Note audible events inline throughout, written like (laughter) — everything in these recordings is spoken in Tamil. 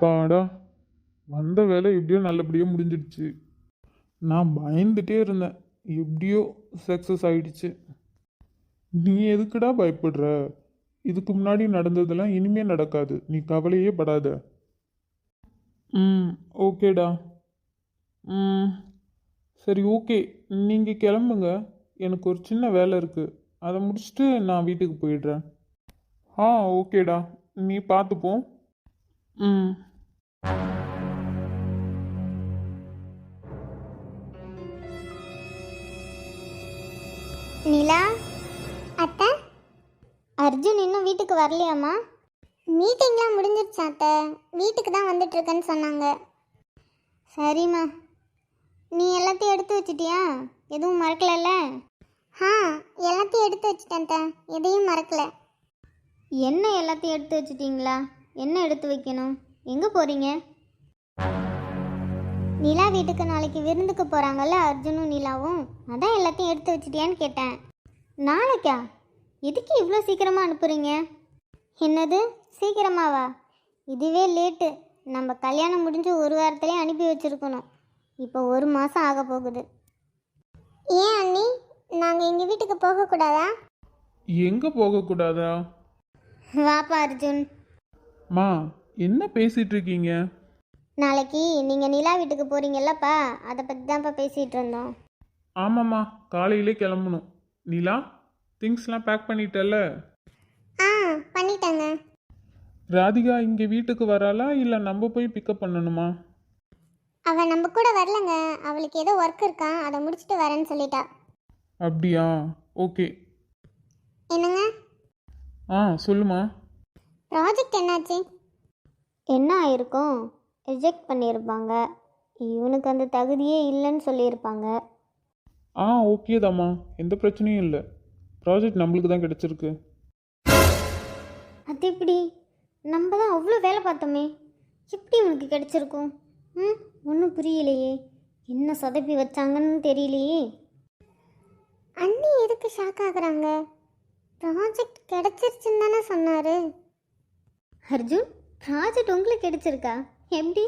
அப்பாடா வந்த வேலை எப்படியோ நல்லபடியாக முடிஞ்சிடுச்சு. நான் பயந்துட்டே இருந்தேன். எப்படியோ சக்ஸஸ் ஆயிடுச்சு. நீ எதுக்குடா பயப்படுற? இதுக்கு முன்னாடி நடந்ததெல்லாம் இனிமே நடக்காது. நீ கவலையே படாத. ம் ஓகேடா. ம் சரி ஓகே. நீங்கள் கிளம்புங்க. எனக்கு ஒரு சின்ன வேலை இருக்குது அதை முடிச்சுட்டு நான் வீட்டுக்கு போயிடுறேன். ஆ ஓகேடா. நீ பார்த்துப்போம் ம். நிலா? அத்தை? அர்ஜுன் இன்னும் வீட்டுக்கு வரலையாம்மா? மீட்டிங்லாம் முடிஞ்சிருச்சா அத்தை. வீட்டுக்கு தான் வந்துட்டு இருக்கேன்னு சொன்னாங்க. சரிம்மா. நீ எல்லாத்தையும் எடுத்து வச்சிட்டியா? எதுவும் மறக்கலல்ல? ஆ எல்லாத்தையும் எடுத்து வச்சிட்டேன் அத்தை. எதையும் மறக்கல. என்ன எல்லாத்தையும் எடுத்து வச்சிட்டிங்களா? என்ன எடுத்து வைக்கணும்? எங்கே போகிறீங்க நிலா வீட்டுக்கு நாளைக்கு விருந்துக்கு போகிறாங்கல்ல அர்ஜுனும் நிலாவும்? அதான் எல்லாத்தையும் எடுத்து வச்சிட்டியான்னு கேட்டேன். நாளைக்கா? எதுக்கு இவ்வளோ சீக்கிரமாக அனுப்புகிறீங்க என்னது? சீக்கிரமாவா? இதுவே லேட்டு. நம்ம கல்யாணம் முடிஞ்சு ஒரு வாரத்துலேயே அனுப்பி வச்சுருக்கணும். இப்போ ஒரு மாதம் ஆக போகுது. ஏன் அண்ணி? நாங்கள் எங்கள் வீட்டுக்கு போகக்கூடாதா? எங்கே போகக்கூடாதா? வாப்பா அர்ஜுன். மா என்ன பேசிட்டு இருக்கீங்க நாளைக்கு நீங்கள் நிலா வீட்டுக்கு போகிறீங்கல்லப்பா அதை பற்றி தான்ப்பா பேசிகிட்டு இருந்தோம் ஆமாம்மா காலையிலே கிளம்பணும். நீலா திங்ஸ்லாம் பேக் பண்ணிட்டல்ல? ஆ பண்ணிட்டேங்க. ராதிகா இங்கே வீட்டுக்கு வராளா? இல்லை நம்ம போய் பிக்கப் பண்ணணுமா? அவள் நம்ம கூட வரலங்க. அவளுக்கு ஏதோ ஒர்க் இருக்கான் அதை முடிச்சுட்டு வரேன்னு சொல்லிட்டா. அப்படியா? ஓகே. என்னங்க? ஆ சொல்லுமா. ப்ராஜெக்ட் என்னாச்சு? என்ன ஆயிருக்கும்? ரிஜெக்ட் பண்ணியிருப்பாங்க. இவனுக்கு அந்த தகுதியே இல்லைன்னு சொல்லியிருப்பாங்க. ஆ ஓகே தாம்மா. எந்த பிரச்சனையும் இல்லை. ப்ராஜெக்ட் நம்மளுக்கு தான் கிடச்சிருக்கு. அது எப்படி? நம்ம தான் அவ்வளோ வேலை பார்த்தோமே. எப்படி இவனுக்கு கிடைச்சிருக்கும்? ம் ஒன்றும் புரியலையே. என்ன சொதப்பி வச்சாங்கன்னு தெரியலையே. அண்ணி எதுக்கு ஷாக் ஆகுறாங்க? ப்ராஜெக்ட் கிடைச்சிருச்சுன்னு தானே சொன்னார். அர்ஜுன்? ப்ராஜெக்ட் உங்களுக்கு கிடைச்சிருக்கா? எப்படி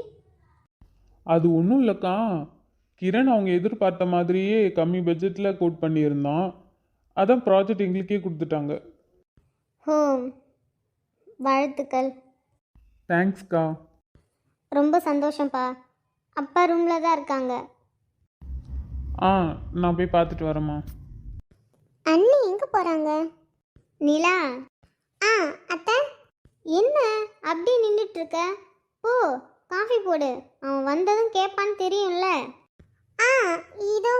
அது ஒன்றும் இல்லைக்கா. கிரண் அவங்க எதிர்பார்த்த மாதிரியே கம்மி பட்ஜெட்டில் கோட் பண்ணியிருந்தான். அதான் ப்ராஜெக்ட் எங்களுக்கே கொடுத்துட்டாங்க. ஹோ வாழ்த்துக்கள். தேங்க்ஸ்க்கா ரொம்ப சந்தோஷம்ப்பா அப்பா ரூமில் தான் இருக்காங்க. ஆ நான் போய் பார்த்துட்டு வரேம்மா. அண்ணி எங்கே போகிறாங்க நிலா. ஆ அத்தை. என்ன? அப்படி நின்றுட்டு இருக்க போ காஃபி போடு. அவன் வந்ததும் கேட்பான்னு தெரியும்ல. ஆ இதோ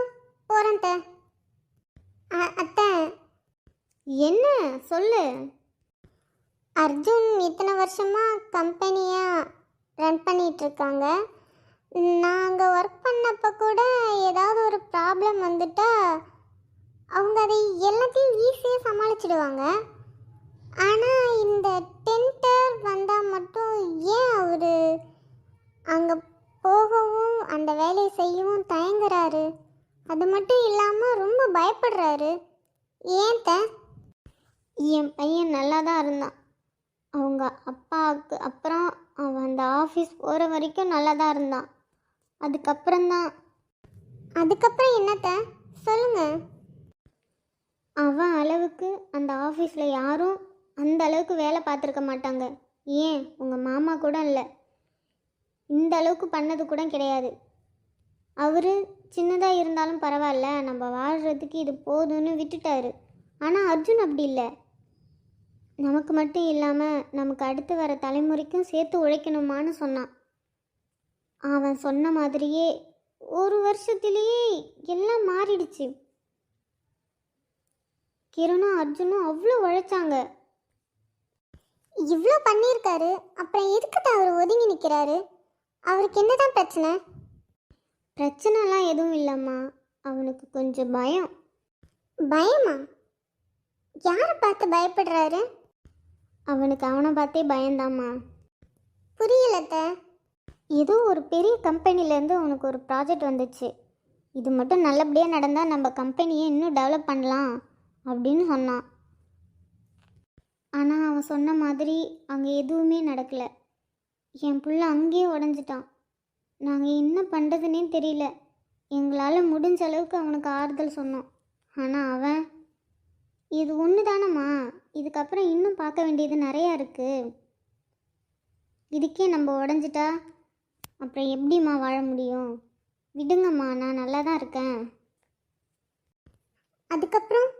போகிறேன் அத்தை. என்ன? சொல்லு. அர்ஜுன் இத்தனை வருஷமா கம்பெனியாக ரன் பண்ணிட்டு இருக்காங்க நாங்கள் ஒர்க் பண்ணப்போ கூட ஏதாவது ஒரு ப்ராப்ளம் வந்துட்டா அவங்க அதை எல்லாத்தையும் ஈஸியாக சமாளிச்சிடுவாங்க. ஆனால் இந்த டென்டர் வந்தால் மட்டும் ஏன் அவர் அங்கே போகவும் அந்த வேலையை செய்யவும் தயங்குறாரு? அது மட்டும் இல்லாமல் ரொம்ப பயப்படுறாரு. ஏன் த? என் பையன் நல்லா தான் இருந்தான். அவங்க அப்பாவுக்கு அப்புறம் அவன் அந்த ஆஃபீஸ் போகிற வரைக்கும் நல்லா தான் இருந்தான். அதுக்கப்புறம்தான் அதுக்கப்புறம் என்னத்த சொல்லுங்கள் அவன் அளவுக்கு அந்த ஆஃபீஸில் யாரும் அந்த அளவுக்கு வேலை பார்த்துருக்க மாட்டாங்க. ஏன்? உங்கள் மாமா கூட இல்லை. இந்த அளவுக்கு பண்ணது கூட கிடையாது. அவர் சின்னதாக இருந்தாலும் பரவாயில்ல நம்ம வாழ்கிறதுக்கு இது போதும்னு விட்டுட்டாரு. ஆனால் அர்ஜுன் அப்படி இல்லை. நமக்கு மட்டும் இல்லாமல் நமக்கு அடுத்து வர தலைமுறைக்கும் சேர்த்து உழைக்கணுமான்னு சொன்னான். அவன் சொன்ன மாதிரியே ஒரு வருஷத்திலேயே எல்லாம் மாறிடுச்சு. கிரணும் அர்ஜுனும் அவ்வளோ உழைச்சாங்க. இவ்வளோ பண்ணியிருக்காரு அப்புறம் எதுக்கு தான் அவர் ஒதுங்கி நிற்கிறாரு அவருக்கு என்னதான் பிரச்சனை? பிரச்சனைலாம் எதுவும் இல்லைம்மா. அவனுக்கு கொஞ்சம் பயம். பயமா? யாரை பார்த்து பயப்படுறாரு? அவனுக்கு அவனை பார்த்தே பயந்தாம்மா. புரியலத்த. ஏதோ ஒரு பெரிய கம்பெனிலேருந்து அவனுக்கு ஒரு ப்ராஜெக்ட் வந்துச்சு. இது மட்டும் நல்லபடியாக நடந்தால் நம்ம கம்பெனியை இன்னும் டெவலப் பண்ணலாம் அப்படின்னு சொன்னான். ஆனால் அவன் சொன்ன மாதிரி அங்கே எதுவுமே நடக்கலை. என் புள்ள அங்கேயே உடஞ்சிட்டான். நாங்கள் என்ன பண்ணுறதுனே தெரியல. எங்களால் முடிஞ்ச அளவுக்கு அவனுக்கு ஆறுதல் சொன்னோம். ஆனால் அவன் இது ஒன்று தானம்மா இதுக்கப்புறம் இன்னும் பார்க்க வேண்டியது நிறையா இருக்குது இதுக்கே நம்ம உடஞ்சிட்டா அப்புறம் எப்படிம்மா வாழ முடியும்? விடுங்கம்மா நான் நல்லா தான் இருக்கேன். அதுக்கப்புறம்?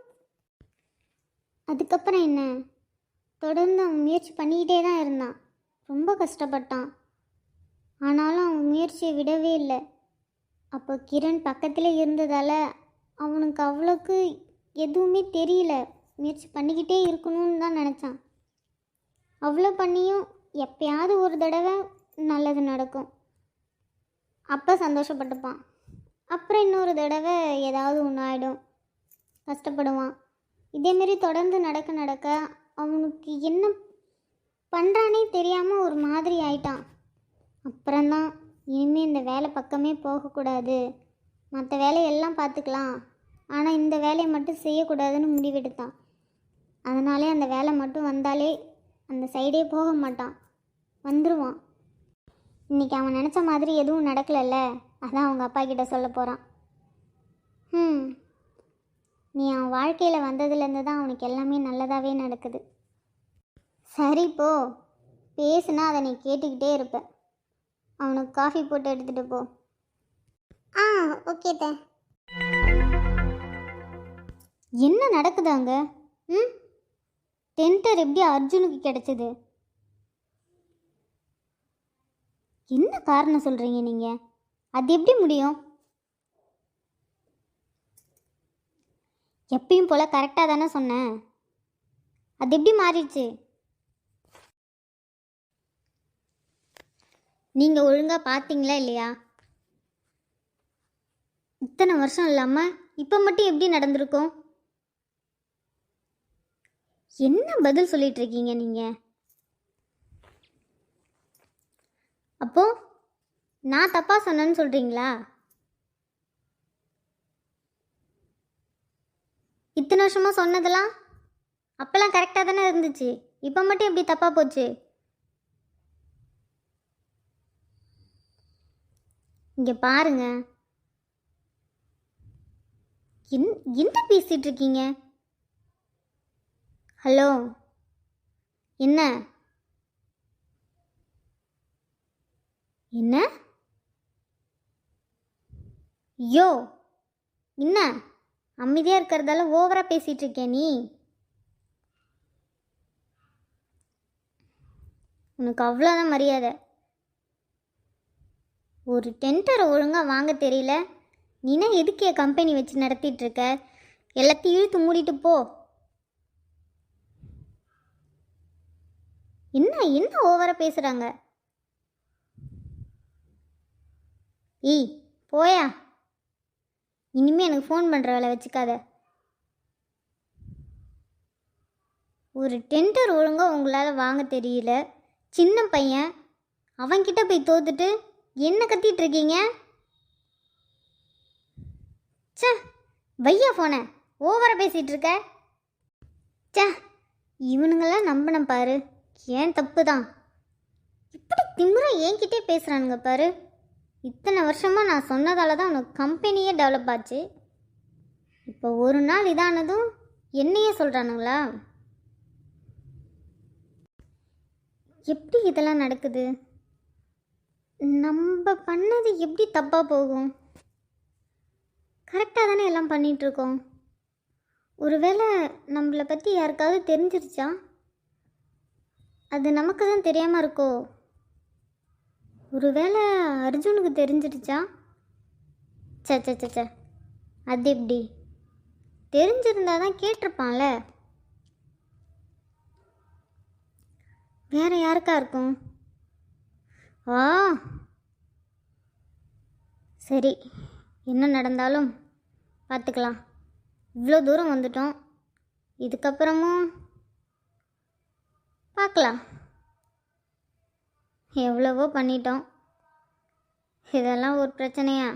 அதுக்கப்புறம் என்ன? தொடர்ந்து அவன் முயற்சி பண்ணிக்கிட்டே தான் இருந்தான். ரொம்ப கஷ்டப்பட்டான். ஆனாலும் அவன் முயற்சியை விடவே இல்லை. அப்போ கிரண் பக்கத்தில் இருந்ததால் அவனுக்கு அவ்வளோக்கு எதுவுமே தெரியல. முயற்சி பண்ணிக்கிட்டே இருக்கணும்னு தான் நினச்சான். அவ்வளோ பண்ணியும் எப்பயாவது ஒரு தடவை நல்லது நடக்கும். அப்போ சந்தோஷப்பட்டுப்பான். அப்புறம் இன்னொரு தடவை ஏதாவது ஒன்று ஆகிடும் கஷ்டப்படுவான் இதேமாரி தொடர்ந்து நடக்க நடக்க அவனுக்கு என்ன பண்ணுறானே தெரியாமல் ஒரு மாதிரி ஆயிட்டான். அப்புறம்தான் இனிமேல் இந்த வேலை பக்கமே போகக்கூடாது. மற்ற வேலையெல்லாம் பார்த்துக்கலாம். ஆனால் இந்த வேலையை மட்டும் செய்யக்கூடாதுன்னு முடிவெடுத்தான். அதனாலே அந்த வேலை மட்டும் வந்தாலே அந்த சைடே போக மாட்டான். வந்துடுவான் இன்றைக்கி அவன் நினச்ச மாதிரி எதுவும் நடக்கலைல்ல? அதான் அவங்க அப்பா கிட்ட சொல்ல போகிறான் ம் நீ அவன் வாழ்க்கையில் வந்ததுலேருந்து தான் அவனுக்கு எல்லாமே நல்லதாகவே நடக்குது. சரி போ. பேசுனா அதை நீ கேட்டுக்கிட்டே இருப்ப. அவனுக்கு காஃபி போட்டு எடுத்துகிட்டு போ. ஆ ஓகே தே என்ன நடக்குது அங்கே? ம்? டென்டர் எப்படி அர்ஜுனுக்கு கிடைச்சது? என்ன காரணம் சொல்கிறீங்க நீங்கள் அது எப்படி முடியும்? எப்பயும் போல் கரெக்டாக தானே சொன்னேன் அது எப்படி மாறிடுச்சு? நீங்கள் ஒழுங்காக பார்த்தீங்களா இல்லையா? இத்தனை வருஷம் இல்லாமல் இப்போ மட்டும் எப்படி நடந்திருக்கும்? என்ன பதில் சொல்லிட்டு இருக்கீங்க நீங்கள் அப்போ நான் தப்பாக சொன்னேன்னு சொல்கிறீங்களா இத்தனை வருஷமாக சொன்னதெல்லாம் அப்போல்லாம் கரெக்டாக தானே இருந்துச்சு. இப்போ மட்டும் எப்படி தப்பாக போச்சு. இங்கே பாருங்க. என் என்ன பேசிட்டு இருக்கீங்க? ஹலோ? என்ன? என்ன? யோ என்ன? அமைதியாக இருக்கிறதால ஓவராக பேசிகிட்டு இருக்கே நீ. உனக்கு அவ்வளோதான் மரியாதை. ஒரு டென்டரை ஒழுங்காக வாங்க தெரியல. நீனா எதுக்கு என் கம்பெனி வச்சு நடத்திட்டு இருக்க? எல்லாத்தையும் இழுத்து மூடிட்டு போ. என்ன என்ன ஓவராக பேசுகிறாங்க ஈ போயா. இனிமேல் எனக்கு ஃபோன் பண்ணுற வேலை வச்சுக்காத. ஒரு டெண்டர் ஒழுங்காக உங்களால் வாங்க தெரியல. சின்ன பையன் அவன்கிட்ட போய் தோத்துட்டு என்ன கத்திட்டு இருக்கீங்க? ச்சே வையா ஃபோனை ஓவராக பேசிகிட்டு இருக்க? ச்சே இவனுங்களாம் நம்பின பாரு. ஏன் தப்பு தான் இப்படி திமுறை என்கிட்டே பேசுகிறானுங்க பாரு. இத்தனை வருஷமாக நான் சொன்னதால தான் உனக்கு கம்பெனியே டெவலப் ஆச்சு. இப்போ ஒரு நாள் இதானதும் என்னையே சொல்கிறானுங்களா எப்படி இதெல்லாம் நடக்குது? நம்ம பண்ணது எப்படி தப்பாக போகும்? கரெக்டாக தானே எல்லாம் பண்ணிகிட்ருக்கோம் ஒருவேளை நம்மளை பற்றி யாருக்காவது தெரிஞ்சிருச்சா? அது நமக்கு தான் தெரியாமல் இருக்கோ? ஒருவேளை அர்ஜுனுக்கு தெரிஞ்சிருச்சா சே சே அது எப்படி? தெரிஞ்சிருந்தா தான் கேட்டிருப்பான்ல. வேற யாருக்கா இருக்கும்? ஆ. சரி என்ன நடந்தாலும் பார்த்துக்கலாம். இவ்வளோ தூரம் வந்துட்டோம். இதுக்கப்புறமும் பார்க்கலாம். எவ்வளவோ பண்ணிட்டோம். இதெல்லாம் ஒரு பிரச்சனையா?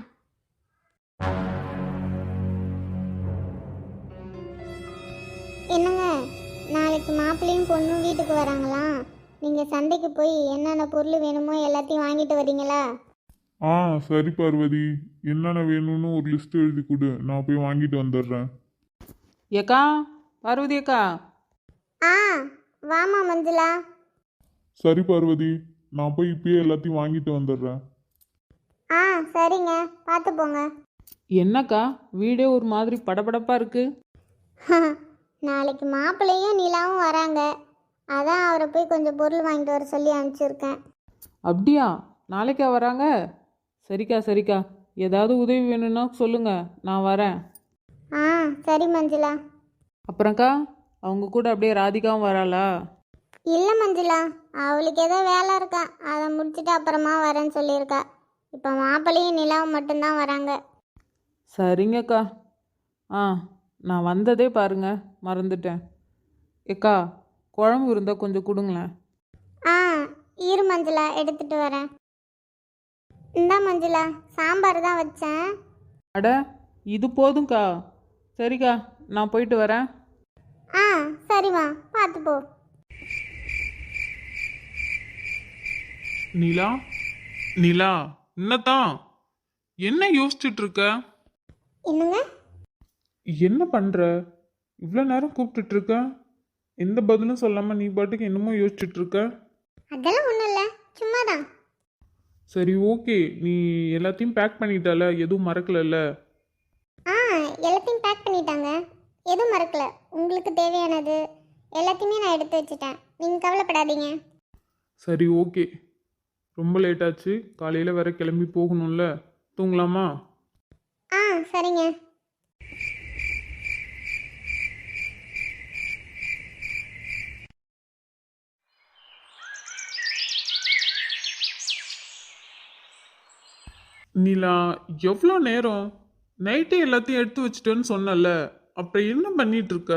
என்னங்க நாளைக்கு மாப்பிள்ளையும் பொண்ணும் வீட்டுக்கு வராங்களாம் நீங்கள் சந்தைக்கு போய் என்னென்ன பொருள் வேணுமோ எல்லாத்தையும் வாங்கிட்டு வரீங்களா? ஆ சரி பார்வதி. என்னென்ன வேணும்னு ஒரு லிஸ்ட் எழுதி கொடு. நான் போய் வாங்கிட்டு வந்துடுறேன். ஏக்கா பார்வதி அக்கா. ஆ வாமா மஞ்சுளா. சரி பார்வதி. நான் போய் இப்பயே எல்லாத்தையும் வாங்கிட்டு வந்துடுறேன். ஆ சரிங்க. பார்த்து போங்க. என்னக்கா? வீடே ஒரு மாதிரி படபடப்பா இருக்கு. (laughs) நாளைக்கு மாப்பிள்ளையும் நிலாவும் வராங்க. அதான் அவரை போய் கொஞ்சம் பொருள் வாங்கிட்டு வர சொல்லி அனுப்பிச்சிருக்கேன். அப்படியா? நாளைக்கா வராங்க? சரிக்கா சரிக்கா. ஏதாவது உதவி வேணும்னா சொல்லுங்க. நான் வரேன். ஆ சரி மஞ்சுளா. அப்புறம்க்கா அவங்க கூட அப்படியே ராதிகாவும் வராளா? இல்லை மஞ்சுளா அவளுக்கு ஏதோ வேலை இருக்கா. அதை முடிச்சுட்டு அப்புறமா வரேன்னு சொல்லியிருக்கா. இப்போ மாப்பிள்ளையும் நிலாவும் மட்டும்தான் வராங்க. சரிங்கக்கா. ஆ நான் வந்ததே பாருங்க. மறந்துட்டேன். ஏக்கா குழம்பு இருந்தால் கொஞ்சம் கொடுங்களேன். ஆ இரு மஞ்சுளா எடுத்துட்டு வரேன். இந்தா மஞ்சுளா சாம்பார் தான் வச்சேன். அட இது போதும்க்கா. சரிக்கா நான் போயிட்டு வரேன். ஆ சரிம்மா பார்த்து போ. நிலா? நிலா என்னதான் என்ன யோசிச்சுட்டு இருக்க என்னங்க? என்ன பண்ற? இவ்வளோ நேரம் கூப்பிட்டுட்டு இருக்க எந்த பதிலும் சொல்லாம நீ பாட்டுக்கு என்னமோ யோசிச்சுட்டு இருக்க அதெல்லாம் ஒன்றும் இல்லை. சும்மா தான் சரி ஓகே. நீ எல்லாத்தையும் பேக் பண்ணிட்டல எதுவும் மறக்கலல்ல? ஆ எல்லாத்தையும் பேக் பண்ணிட்டாங்க. எதுவும் மறக்கல. உங்களுக்கு தேவையானது எல்லாத்தையுமே நான் எடுத்து வச்சுட்டேன். நீங்கள் கவலைப்படாதீங்க. சரி ஓகே. ரொம்ப லேட் ஆச்சு. காலையில் வேற கிளம்பி போகணும்ல. தூங்கலாமா? ஆ சரிங்க. நிலா எவ்வளோ நேரம்? நைட்டே எல்லாத்தையும் எடுத்து வச்சிட்டேன்னு சொன்னல அப்புறம் என்ன பண்ணிட்டு இருக்க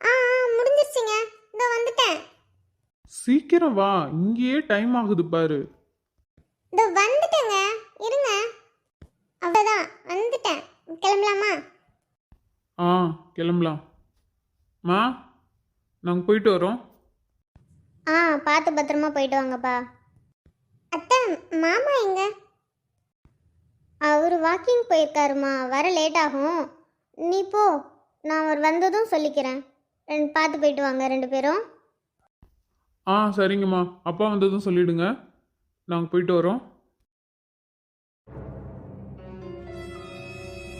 ஆ ஆ முடிஞ்சிருச்சுங்க இதோ வந்துட்டேன் சீக்கிரம் வா இங்கேயே டைம் ஆகுது பாரு. இதோ வந்துட்டேங்க இருங்க. அவ்வளோதான் வந்துட்டேன். கிளம்பலாமா? ஆ கிளம்பலாம். மா நாங்கள் போயிட்டு வரோம். ஆ பார்த்து பத்திரமா போயிட்டு வாங்கப்பா. அத்தை மாமா எங்க? அவர் வாக்கிங் போயிருக்காருமா வர லேட் ஆகும். நீ போ நான் அவர் வந்ததும் சொல்லிக்கிறேன். ரெண்டு பார்த்து போயிட்டு வாங்க ரெண்டு பேரும். ஆ சரிங்கம்மா. அப்பா வந்ததும் சொல்லிடுங்க. நாங்கள் போயிட்டு வரோம்.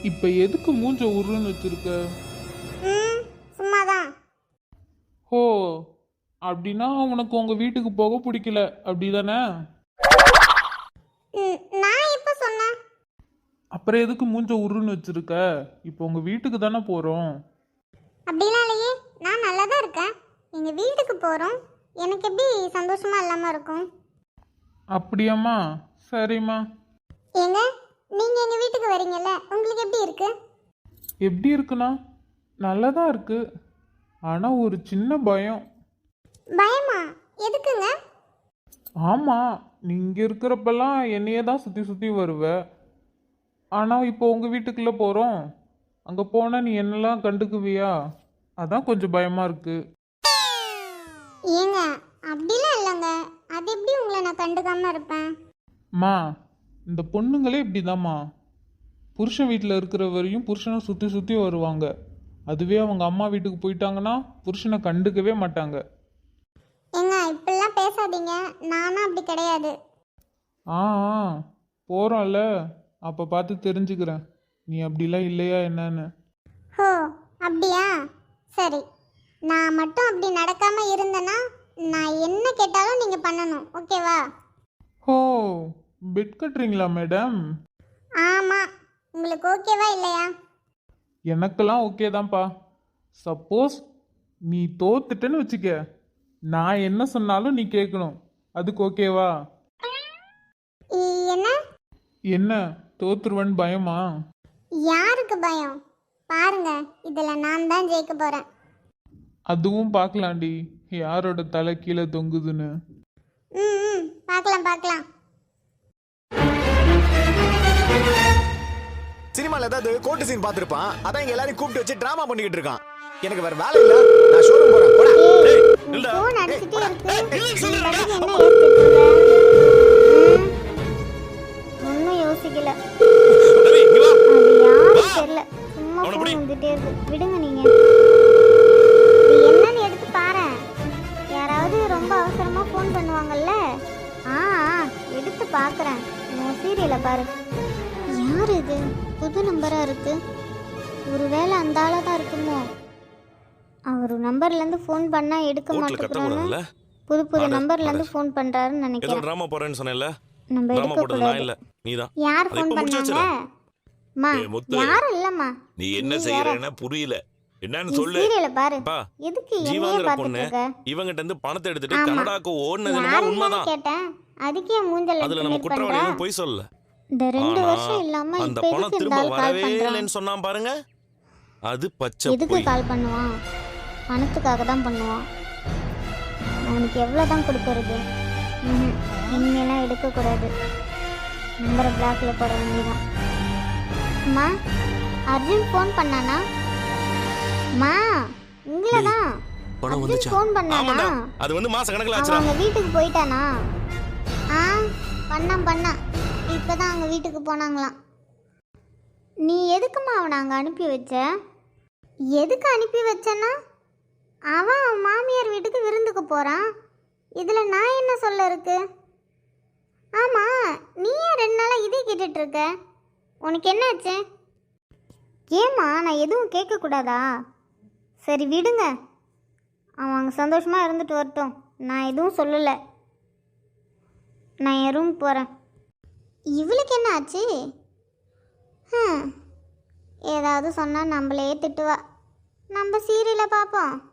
இப்போ எதுக்கு மூஞ்ச உருன்னு வச்சிருக்க? ம் சும்மா தான் ஹோ அப்படின்னா உனக்கு உங்கள் வீட்டுக்கு போக பிடிக்கல. அப்படிதானே? நான் எப்போ சொன்னேன்? அப்புறம் எதுக்கு மூஞ்ச உருன்னு வச்சிருக்க? இப்போ உங்கள் வீட்டுக்கு தானே போகிறோம் அப்படிலாம் இல்லையே நான் நல்லா தான் இருக்கேன். எங்கள் வீட்டுக்கு போகிறோம் எனக்கு எப்படி சந்தோஷமா இல்லாமல் இருக்கும்? அப்படியாம்மா. சரிம்மா. ஏங்க நீங்கள் எங்கள் வீட்டுக்கு வரீங்கல்ல உங்களுக்கு எப்படி இருக்கு? எப்படி இருக்குண்ணா? நல்லா தான் இருக்கு. ஆனால் ஒரு சின்ன பயம். பயமா? எதுக்குங்க? ஆமாம் நீங்கள் இருக்கிறப்பெல்லாம் என்னையே தான் சுற்றி சுற்றி வருவ. ஆனால் இப்போ உங்கள் வீட்டுக்குள்ளே போகிறோம் அங்கே போனால் நீ என்னெல்லாம் கண்டுக்குவியா? அதான் கொஞ்சம் பயமாக இருக்குது ஏங்க அப்படிலாம் இல்லைங்க. அது எப்படி உங்களை நான் கண்டுக்காம இருப்பேன்? மா இந்த பொண்ணுங்களே இப்படிதாம்மா. புருஷன் வீட்டில் இருக்கிற வரையும் புருஷனை சுற்றி சுற்றி வருவாங்க. அதுவே அவங்க அம்மா வீட்டுக்கு போயிட்டாங்கன்னா புருஷனை கண்டுக்கவே மாட்டாங்க. ஏங்க இப்படிலாம் பேசாதீங்க. நானும் அப்படி கிடையாது. ஆ ஆ போகிறோம்ல அப்போ பார்த்து தெரிஞ்சுக்கிறேன். நீ அப்படிலாம் இல்லையா என்னன்னு. ஹோ அப்படியா? சரி. நான் மட்டும் அப்படி நடக்காம இருந்தேன்னா நான் என்ன கேட்டாலும் நீங்கள் பண்ணணும். ஓகேவா? ஹோ பெட் கட்டுறீங்களா மேடம் ஆமாம் உங்களுக்கு ஓகேவா இல்லையா? எனக்கெல்லாம் ஓகே தான்ப்பா. சப்போஸ் நீ தோத்துட்டேன்னு வச்சுக்க. நான் என்ன சொன்னாலும் நீ கேட்கணும். அதுக்கு ஓகேவா? இ- என்ன? என்ன? தோத்துருவன் பயமா? யாருக்கு பயம்? பாருங்க. இதில் நான் தான் ஜெயிக்க போகிறேன் அதுவும் பார்க்கலாண்டி யாரோட தலை கீழே தொங்குதுன்னு. ம் பார்க்கலாம் பார்க்கலாம். சினிமால ஏதாவது கோட்டு சீன் பார்த்திருப்பான். அதான் இங்க எல்லாரையும் கூப்பிட்டு வச்சு டிராமா பண்ணிக்கிட்டு இருக்கான். எனக்கு வேற வேலை இல்ல. நான் ஷோரூம் போறேன். ஃபோன் பண்ணா எடுக்க கத்தக்கூடாதுல்ல புது புது நம்பர்ல இருந்து. ஃபோன் பண்றாருன்னு நினைக்கிறேன். டிராமா போறேன்னு சொன்னேன்ல? நம்ம எடுக்க கூடாது. இல்ல நீதான். யார் ஃபோன் பண்ணாங்க? மா. யாரும் இல்லம்மா. நீ என்ன செய்யறன்னு புரியல. என்னன்னு சொல்லு. சீரியலை பாரு. எதுக்கு என்னையே இருக்க? இவங்கிட்ட இருந்து பணத்தை எடுத்துட்டு. கனடாக்கு ஓடுனது என்னமோ உண்மைதான். கேட்டேன்? அதுக்கே மூஞ்சல் அதுல நம்ம குற்றவாளி பொய் சொல்லல. இந்த ரெண்டு வருஷம் இல்லாம அந்த பணம் திரும்ப வரவே இல்லைன்னு சொன்னான் பாருங்க. அது பச்சை எதுக்கு கால் பண்ணுவான்? பணத்துக்காக தான் பண்ணுவான். அவனுக்கு எவ்வளவு தான் கொடுக்கறது. இனிமேலாம் எடுக்கக்கூடாது. நம்பரை பிளாக்ல போட வேண்டியதான் அம்மா அர்ஜுன் ஃபோன் பண்ணானா? அம்மா உங்களை தான் பணம் வந்துச்சா? ஃபோன் பண்ணானா? அது வந்து மாச கணக்குல ஆச்சுடா. அவங்க வீட்டுக்கு போயிட்டானா? ஆ பண்ணான் பண்ணான் இப்பதான் அவங்க வீட்டுக்கு போனாங்களாம். நீ எதுக்குமா அவனை அங்கே அனுப்பி வச்ச? எதுக்கு அனுப்பி வச்சேன்னா? அவன் அவன் மாமியார் வீட்டுக்கு விருந்துக்கு போகிறான் இதில் நான் என்ன சொல்ல இருக்கு? ஆமாம் நீ ஏன் ரெண்டு நாளாக இதே கேட்டுட்ருக்க உனக்கு என்னாச்சு? ஏம்மா நான் எதுவும் கேட்கக்கூடாதா? சரி விடுங்க. அவன் அங்கே சந்தோஷமாக இருந்துட்டு வரட்டும். நான் எதுவும் சொல்லலை. நான் என் ரூம் போகிறேன் இவளுக்கு என்ன ஆச்சு? ஏதாவது சொன்னால் நம்மளே திட்டுவா. நம்ம சீரியலை பார்ப்போம்.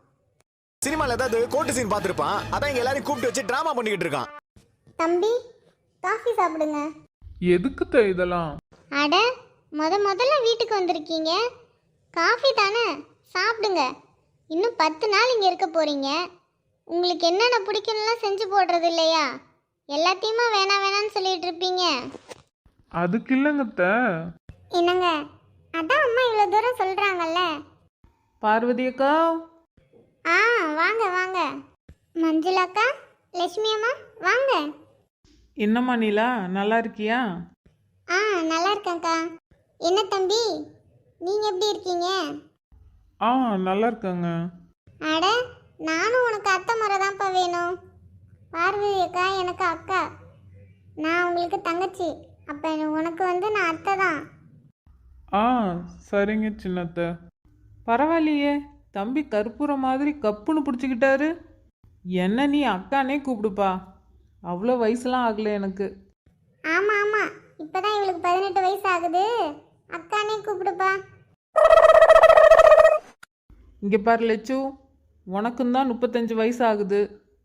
சினிமால ஏதாவது கோர்ட்டு சீன் பார்த்திருப்பான். அதான் இங்க எல்லாரையும் கூப்பிட்டு வச்சு டிராமா பண்ணிக்கிட்டு இருக்கான். தம்பி காஃபி சாப்பிடுங்க. எதுக்குத்த இதெல்லாம்? அட முத முதல்ல வீட்டுக்கு வந்திருக்கீங்க. காஃபி தானே சாப்பிடுங்க. இன்னும் பத்து நாள் இங்கே இருக்க போகிறீங்க உங்களுக்கு என்னென்ன பிடிக்கும்லாம் செஞ்சு போடுறது இல்லையா? எல்லாத்தையுமா வேணாம் வேணாம்னு சொல்லிட்டு இருப்பீங்க. அதுக்கு இல்லைங்கத்த. என்னங்க அதான் அம்மா இவ்வளோ தூரம் சொல்கிறாங்கல்ல பார்வதி அக்கா ஆ வாங்க வாங்க. மஞ்சுளாக்கா லட்சுமி அம்மா வாங்க. என்னம்மா நீலா நல்லா இருக்கியா? ஆ நல்லா இருக்கேன்க்கா என்ன தம்பி நீங்கள் எப்படி இருக்கீங்க? ஆ நல்லா இருக்காங்க. அட நானும் உனக்கு அத்தை முறை தான்ப்பா வேணும் பார்வதி அக்கா எனக்கு அக்கா. நான் உங்களுக்கு தங்கச்சி. அப்போ உனக்கு வந்து நான் அத்தை தான் ஆ சரிங்க சின்னத்த. பரவாயில்லையே. தம்பி கற்பூரம் மாதிரி கப்புன்னு பிடிச்சிக்கிட்டாரு. என்ன நீ அக்கானே கூப்பிடுப்பா. அவ்வளோ வயசுலாம் ஆகல எனக்கு. ஆமாம் ஆமாம் இப்போ தான் இவளுக்கு பதினெட்டு வயசு ஆகுது. அக்கானே கூப்பிடுப்பா. இங்கே பாரு லட்சு உனக்கும் தான் முப்பத்தஞ்சு வயசு ஆகுது.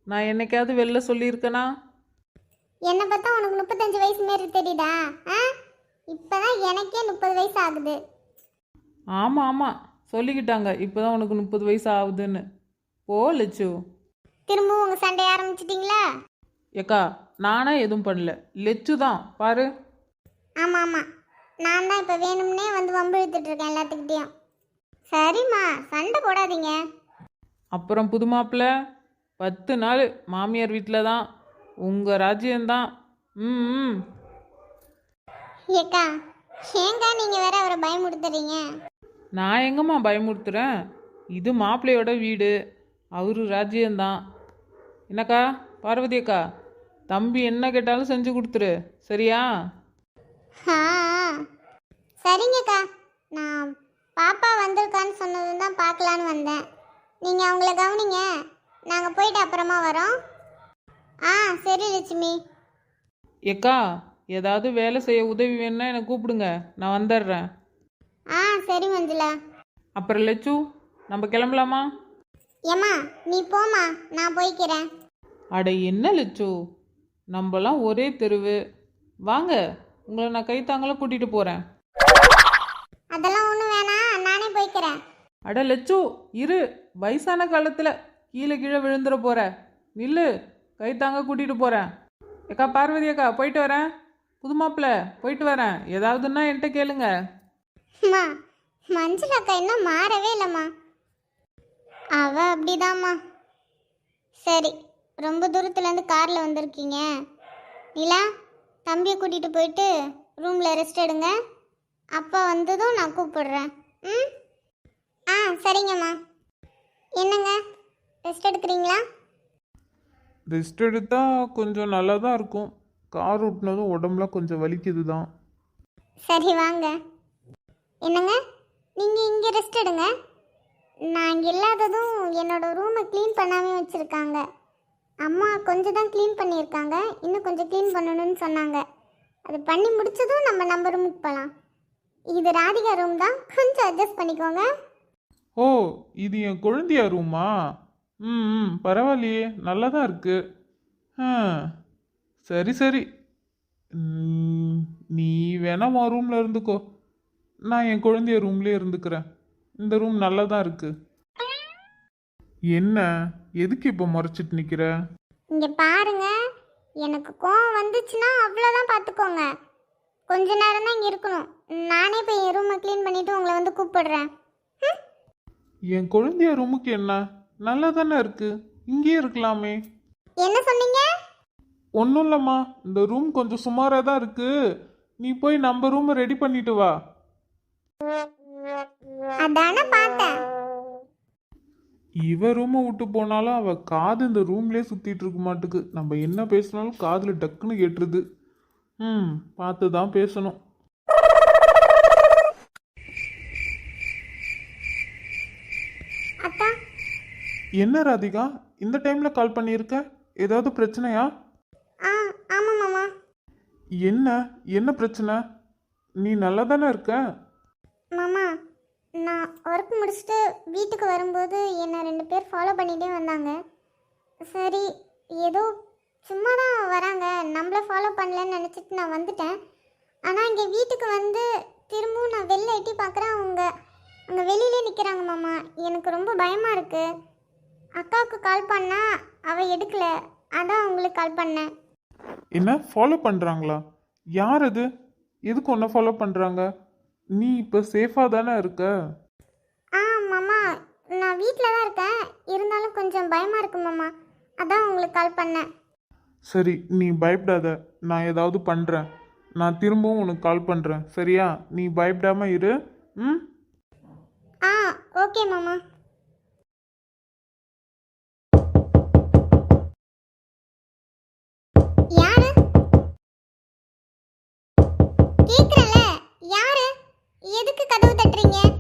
நான் என்னைக்காவது வெளில சொல்லியிருக்கேனா? என்னை பார்த்தா உனக்கு முப்பத்தஞ்சு வயசு மாரி தெரியுதா? ஆ? இப்போ தான் எனக்கே முப்பது வயசு ஆகுது. ஆமாம் ஆமாம் சொல்லிக்கிட்டாங்க இப்போ தான் உனக்கு முப்பது வயசு ஆகுதுன்னு. போ லட்சு திரும்பவும் உங்கள் சண்டை ஆரம்பிச்சிட்டிங்களா? ஏக்கா நானே எதுவும் பண்ணல. லெச்சு தான் பாரு. ஆமாம் ஆமாம் நான் தான் இப்போ வேணும்னே வந்து வம்பு இழுத்துட்டு இருக்கேன் எல்லாத்துக்கிட்டேயும். சரிம்மா சண்டை போடாதீங்க. அப்புறம் புது மாப்பிள்ள பத்து நாள் மாமியார் வீட்டில் தான் உங்கள் ராஜ்யம்தான் ம் ம். ஏக்கா ஏங்கா நீங்கள் வேற அவரை பயமுடுத்துறீங்க நான் எங்கம்மா பயமுறுத்துறேன்? இது மாப்பிள்ளையோட வீடு. அவரு ராஜ்யம்தான். என்னக்கா? பார்வதி அக்கா தம்பி என்ன கேட்டாலும் செஞ்சு கொடுத்துரு. சரியா? ஆ. சரிங்கக்கா. நான் பாப்பா வந்திருக்கான்னு சொன்னதும் தான் பார்க்கலான்னு வந்தேன். நீங்கள் அவங்கள கவனிங்க. நாங்கள் போயிட்டு அப்புறமா வரோம். ஆ சரி லட்சுமி. ஏக்கா ஏதாவது வேலை செய்ய உதவி வேணும்னா என்னை கூப்பிடுங்க. நான் வந்துடுறேன். ஆ சரி மஞ்சுளா. அப்புறம் லெச்சு நம்ம கிளம்பலாமா? ஏம்மா நீ போம்மா நான் போய்க்கிறேன். அட என்ன லெச்சு? நம்மலாம் ஒரே தெருவு. வாங்க உங்களை நான் கைத்தாங்கள கூட்டிகிட்டு போகிறேன் அதெல்லாம் ஒன்றும் வேணாம் நானே போய்க்கிறேன். அட லெச்சு இரு. வயசான காலத்தில் கீழே கீழே விழுந்துட போற. நில்லு கைத்தாங்க கூட்டிகிட்டு போகிறேன் ஏக்கா பார்வதி அக்கா போயிட்டு வரேன். புது மாப்பிள்ள போயிட்டு வரேன். ஏதாவதுன்னா என்கிட்ட கேளுங்க. அம்மா மஞ்சள் அக்கா இன்னும் மாறவே இல்லைம்மா. அவ அப்படிதாம்மா. சரி ரொம்ப தூரத்துலேருந்து காரில் வந்திருக்கீங்க. நிலா தம்பியை கூட்டிகிட்டு போயிட்டு ரூமில் ரெஸ்ட் எடுங்க. அப்பா வந்ததும் நான் கூப்பிடுறேன். ம்? ஆ சரிங்கம்மா. என்னங்க ரெஸ்ட் எடுக்கிறீங்களா? ரெஸ்ட் எடுத்தால் கொஞ்சம் நல்லா தான் இருக்கும். கார் ஓட்டினதும் உடம்புலாம் கொஞ்சம் வலிக்குது தான் சரி வாங்க. என்னங்க? நீங்கள் இங்கே ரெஸ்ட் எடுங்க. நான் இங்கே இல்லாததும் என்னோடய ரூமை க்ளீன் பண்ணாமே வச்சுருக்காங்க. அம்மா கொஞ்சம் தான் க்ளீன் பண்ணியிருக்காங்க. இன்னும் கொஞ்சம் க்ளீன் பண்ணணும்னு சொன்னாங்க. அது பண்ணி முடிச்சதும் நம்ம நம்ம ரூமுக்கு போகலாம் இது ராதிகா ரூம் தான். கொஞ்சம் அட்ஜஸ்ட் பண்ணிக்கோங்க. ஓ இது என் குழந்தையா ரூமா ம் ம் பரவாயில்லையே. நல்லா தான் இருக்கு. ஆ சரி சரி. நீ வேணா உன் ரூமில் இருந்துக்கோ. நான் என் குழந்தைய ரூம்லேயே இருந்துக்கிறேன். இந்த ரூம் நல்லா தான் இருக்கு. என்ன? எதுக்கு இப்போ முறைச்சிட்டு நிற்கிற இங்கே பாருங்க. எனக்கு கோவம் வந்துச்சுன்னா அவ்வளோதான் பார்த்துக்கோங்க கொஞ்ச நேரம் தான் இங்கே இருக்கணும். நானே போய் என் ரூமை க்ளீன் பண்ணிவிட்டு உங்களை வந்து கூப்பிடுறேன். என் குழந்தைய ரூமுக்கு என்ன? நல்லா தானே இருக்கு. இங்கேயே இருக்கலாமே. என்ன சொன்னீங்க? ஒன்றும் இல்லைம்மா. இந்த ரூம் கொஞ்சம் சுமாராக தான் இருக்கு. நீ போய் நம்ம ரூமை ரெடி பண்ணிட்டு வா. அதானே பார்த்தேன். இவ ரூமை விட்டு போனாலும் அவ காது இந்த ரூம்லயே சுத்திட்டு இருக்க மாட்டுக்கு. நம்ம என்ன பேசினாலும் காதுல டக்குன்னு கேட்டுருது ம் பார்த்து தான் பேசணும் என்ன ராதிகா இந்த டைம்ல கால் பண்ணியிருக்க? ஏதாவது பிரச்சனையா? என்ன? என்ன பிரச்சனை? நீ நல்லா தானே இருக்க? மாமா நான் ஒர்க் முடிச்சுட்டு வீட்டுக்கு வரும்போது என்னை ரெண்டு பேர் ஃபாலோ பண்ணிகிட்டே வந்தாங்க. சரி ஏதோ சும்மா தான் வராங்க. நம்மள ஃபாலோ பண்ணலன்னு நினச்சிட்டு நான் வந்துட்டேன். ஆனால் இங்கே வீட்டுக்கு வந்து திரும்பவும் நான் வெளில எட்டி பார்க்குறேன். அவங்க அங்கே வெளியிலே நிற்கிறாங்க மாமா. எனக்கு ரொம்ப பயமாக இருக்குது அக்காவுக்கு கால் பண்ணால் அவள் எடுக்கல. அதான் உங்களுக்கு கால் பண்ணேன். என்ன? ஃபாலோ பண்ணுறாங்களா யார் அது? எதுக்கு ஒன்றை ஃபாலோ பண்ணுறாங்க நீ இப்போ சேஃபாக தானே இருக்க? ஆ மாமா. நான் வீட்டில் தான் இருக்கேன். இருந்தாலும் கொஞ்சம் பயமாக இருக்கு மாமா. அதான் உங்களுக்கு கால் பண்ணேன். சரி நீ பயப்படாத. நான் ஏதாவது பண்ணுறேன் நான் திரும்பவும் உனக்கு கால் பண்ணுறேன் சரியா? நீ பயப்படாம இரு. ம்? ஆ ஓகே மாமா. கதவு தட்டுறீங்க?